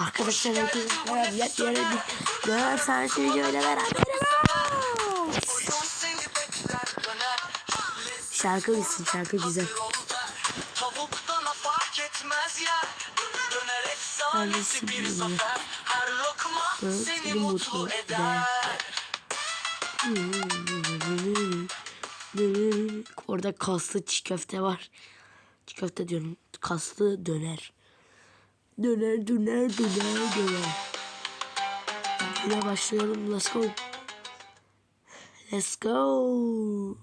Arkadaşlar herkese merhaba. Yepyeni bir sahnesi videoyla beraberiz. Şarkı bitsin şarkı güzel. Sahnesi bir zafer Orada kaslı çiğ köfte var. Çiğ köfte diyorum. Kaslı döner. Döner döner döner döner. Yine başlayalım. Let's go. Let's go.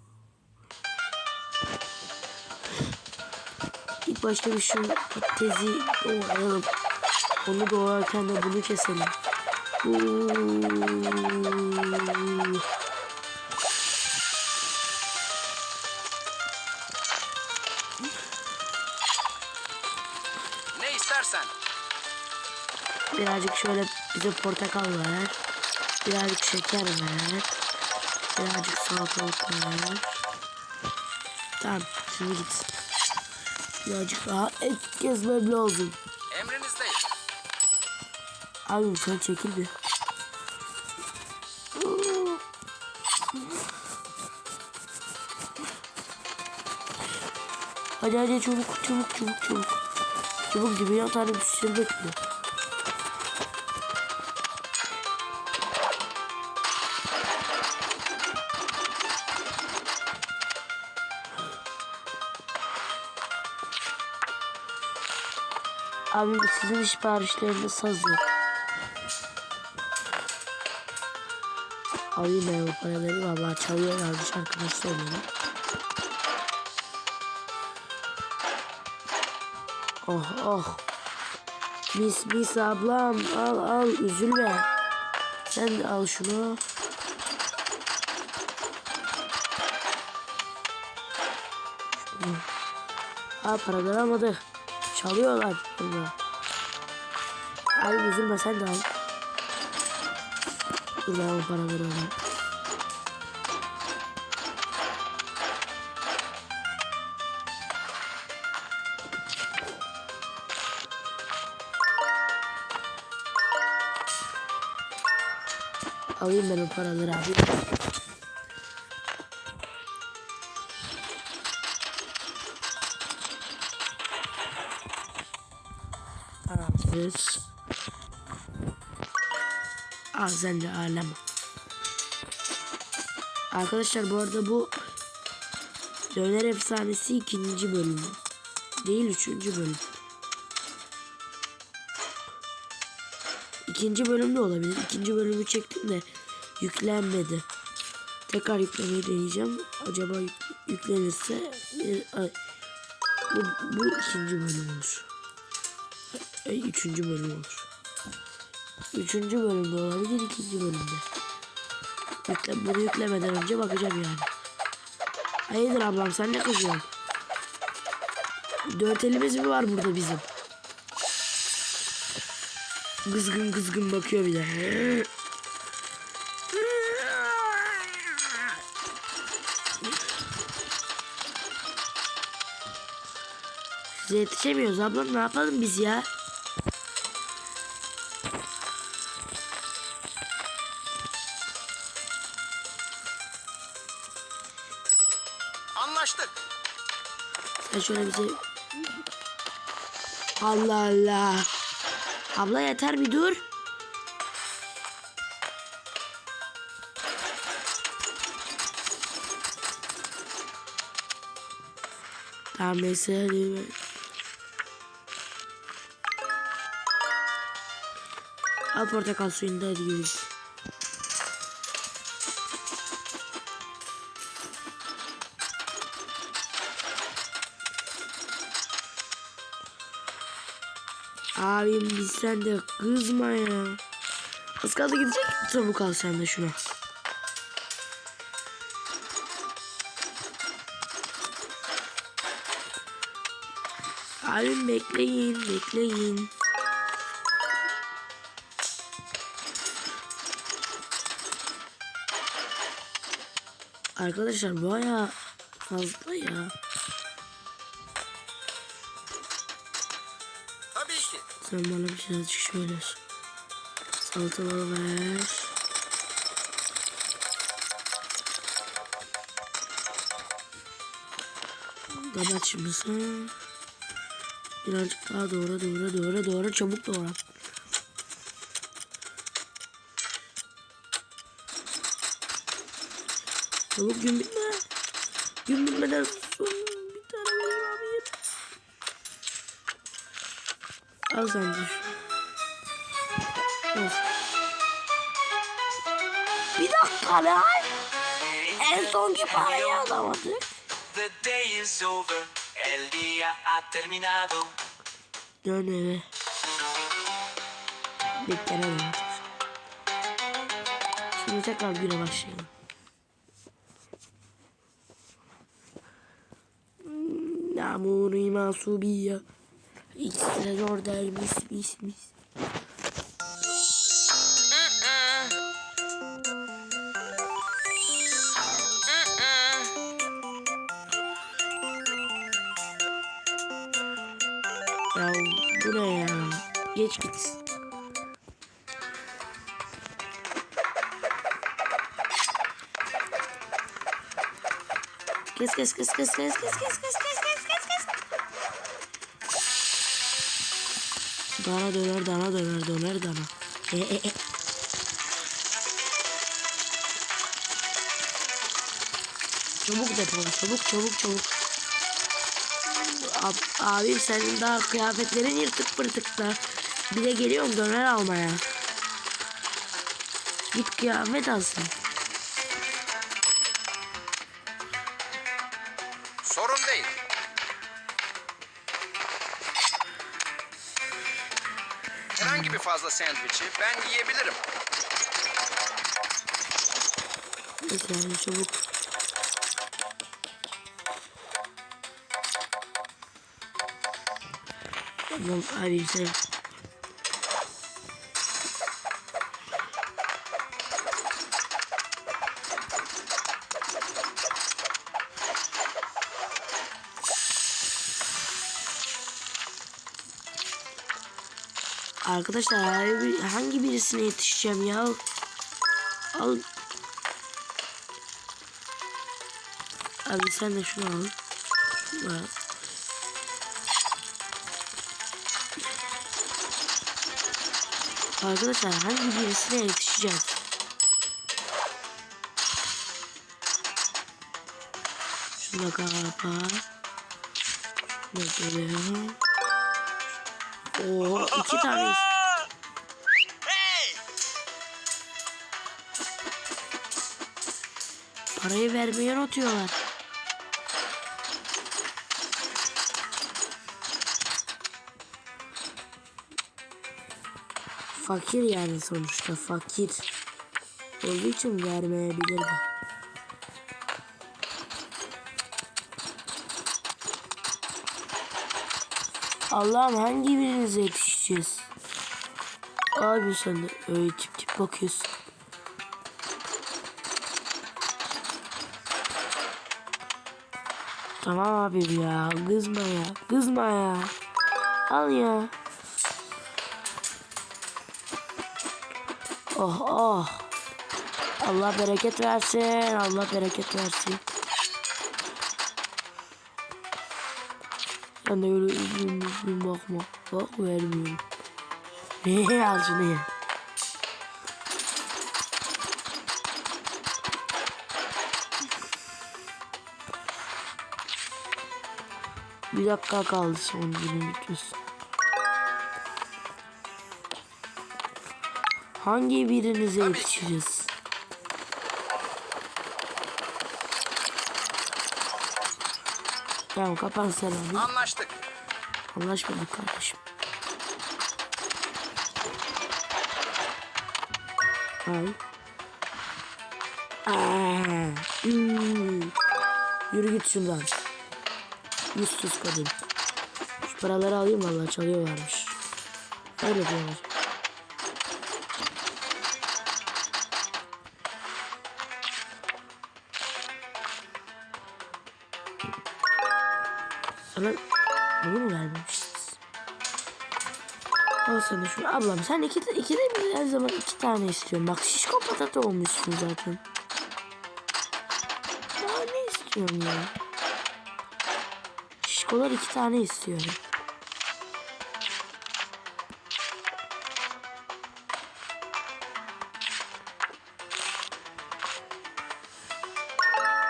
İlk başta bir şu tezi doğrayalım. Onu doğrarken de bunu keselim. Oo. Ne istersen Birazcık şöyle bize portakal ver. Birazcık şeker ver. Birazcık salatalık ver. Tamam şimdi git. Birazcık daha et kesmem lazım. Emrinizdeyim Abi sen çekil bir. Hadi hadi çabuk çabuk çabuk çabuk. Çabuk gibi yan tane bir şey bekliyor. Abi sizin siparişleriniz hazır. Alayım ben o paraları valla çalıyorlarmış arkadaşlar beni. Oh oh. Mis mis ablam al al üzülme. Sen de al şunu. Al paraları almadı. Çalıyorlar burada. Abi üzülme sen de al. Dur ben o paraları alayım. Alayım ben o paraları abi. De alem. Arkadaşlar bu arada bu Döner Efsanesi ikinci bölüm. Değil üçüncü bölüm. İkinci bölüm de olabilir. İkinci bölümü çektim de yüklenmedi. Tekrar yüklemeyi deneyeceğim. Acaba yük- yüklenirse ay, bu, bu ikinci bölüm olur. Üçüncü bölüm olur. Üçüncü bölümde olabilir, ikinci bölümde. Yükle, bunu yüklemeden önce bakacağım yani. Hayırdır ablam sen ne kızıyorsun? Dört elimiz mi var burada bizim? Kızgın kızgın bakıyor bir de. Size yetişemiyoruz ablam ne yapalım biz ya? Şöyle bize... Allah Allah. Abla yeter bir dur. Tamam neyse hadi ben- Al portakal suyunu da hadi yürü. Abim biz sen de kızma ya. Az kaldı gidecek. Çabuk al sen de şunu. Abim bekleyin bekleyin. Arkadaşlar baya fazla ya. Sen bana birazcık şöyle salatalığı ver. Kapat şimdi. Birazcık daha doğra doğra doğra doğra çabuk doğra. Çabuk gün bitme. Gün bitmeden son De. Al. Bir dakika lan. En sonki parayı alamadık. The day is over. El día ha terminado. Dön eve. Beklenen artık. Şimdi tekrar güne başlayalım. Namuri masubiya. İkisi orada mis mis mis. Ya bu ne ya? Geç git. Kes kes kes kes kes kes kes kes kes kes kes kes. Dana döner dana döner döner dana. E, e, e. Çabuk depola çabuk çabuk çabuk. Ab, abim senin daha kıyafetlerin yırtık pırtık da. Bir de geliyorum döner almaya. Git kıyafet alsın. Herhangi bir fazla sandviçi ben yiyebilirim. Mesela çabuk. Tamam abi sen. Arkadaşlar hangi birisine yetişeceğim ya? Al Abi sen de şunu al. Al. Arkadaşlar hangi birisine yetişeceğiz? Şunu kapa. Ne geliyor? Oo iki tane. Parayı vermeyi unutuyorlar. Fakir yani sonuçta fakir. Olduğu için vermeyebilir. Allah'ım hangi birinize yetişeceğiz? Abi sen de öyle tip tip bakıyorsun. Tamam abim ya kızma ya kızma ya. Al ya. Oh oh. Allah bereket versin. Allah bereket versin. Sen de öyle üzgün üzgün bakma. Bak vermiyorum. Ne al şunu ya. Bir dakika kaldı son günün bitmesi. Hangi birinize yetişeceğiz? Tamam kapan sen onu. Anlaştık. Anlaşmadık kardeşim. Al. Aa, hmm. Yürü git şundan. Yüzsüz kadın. Şu paraları alayım vallahi çalıyorlarmış. Öyle diyorlar. Sana bunu mu vermemişsiniz? Al sana şu. Ablam sen iki, iki de mi her zaman iki tane istiyorsun. Bak şişko patata olmuşsun zaten. Daha ne istiyorsun ya? Şişkolar iki tane istiyorum.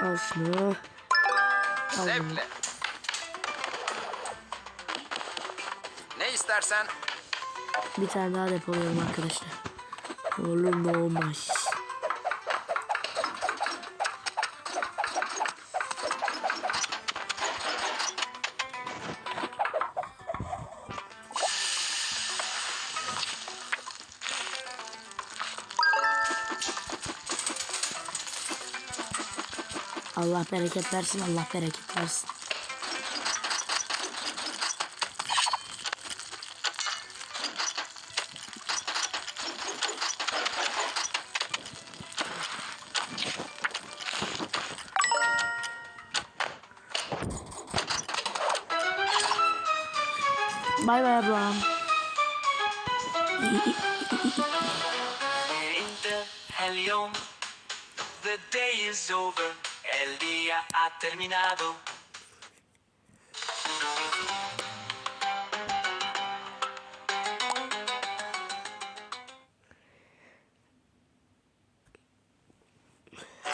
Al şunu. Al bunu. İstersen Bir tane daha depoluyorum arkadaşlar. Olur mu olmaz. Allah bereket versin, Allah bereket versin. wrong. The day is over, el día ha terminado.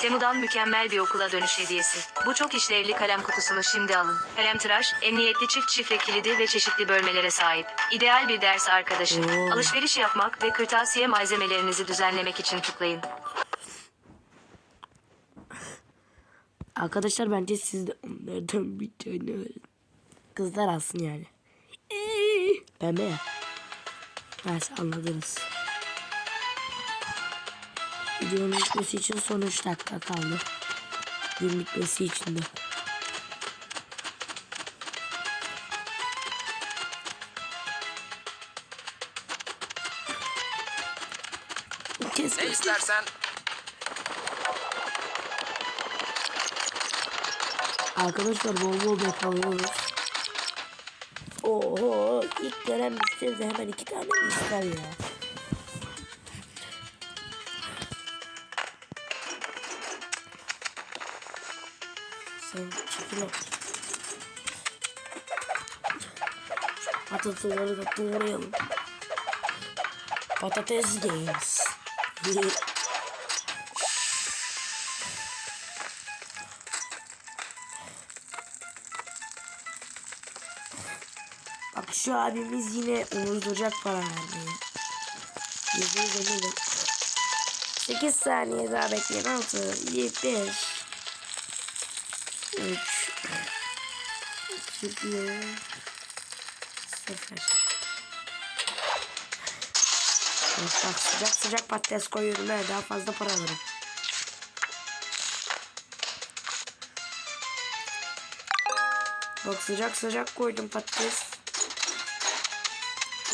Temu'dan mükemmel bir okula dönüş hediyesi. Bu çok işlevli kalem kutusunu şimdi alın. Kalem tıraş, emniyetli çift şifre kilidi ve çeşitli bölmelere sahip. İdeal bir ders arkadaşı. Oo. Alışveriş yapmak ve kırtasiye malzemelerinizi düzenlemek için tıklayın. Arkadaşlar bence siz de onlardan bir tane alın. Kızlar alsın yani. Pembe ya. Neyse anladınız. Videonun bitmesi için son 3 dakika kaldı. Gün bitmesi için de. Ne kes. istersen Arkadaşlar bol bol yapalıyoruz. Oho ilk gören müşteri de hemen iki tane mi ister ya? Sen çekil ol. Patatesleri da doğrayalım. Patates games. Bak şu abimiz yine unutacak para vermeyi. Yüzde yüz eminim. 8 saniye daha bekleyin. 6, 7, 5, 3, 2, 1, 0. Bak sıcak sıcak patates koyuyorum. Ben daha fazla para alırım. Bak sıcak sıcak koydum patates.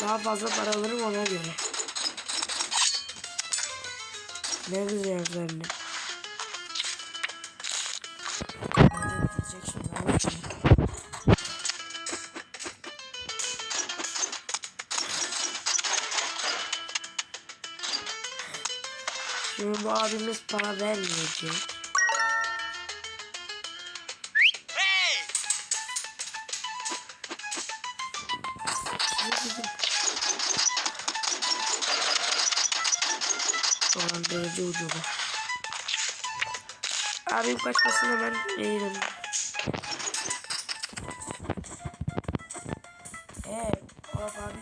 Daha fazla para alırım ona göre. Ne güzel üzerine. Gidecek şimdi? Al şunu. Şimdi bu abimiz para vermeyecek. Dolandırıcı ucube. Abim kaçmasın hemen eğilim.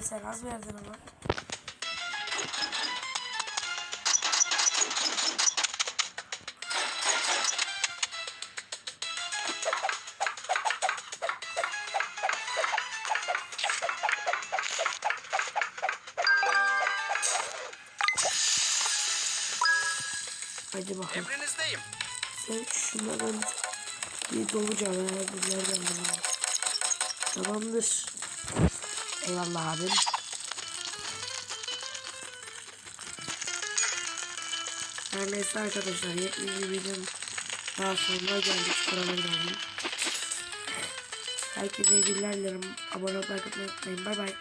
Sen az verdin ama. Hadi bakalım. emrinizdeyim. Sen şunlardan bir doluca ver. Bunlardan bunu. Tamamdır. Eyvallah abim. Her neyse arkadaşlar 70 videonun daha sonuna geldik. Alayım. Herkese iyi günler dilerim. Abone olmayı unutmayın. Bay bay.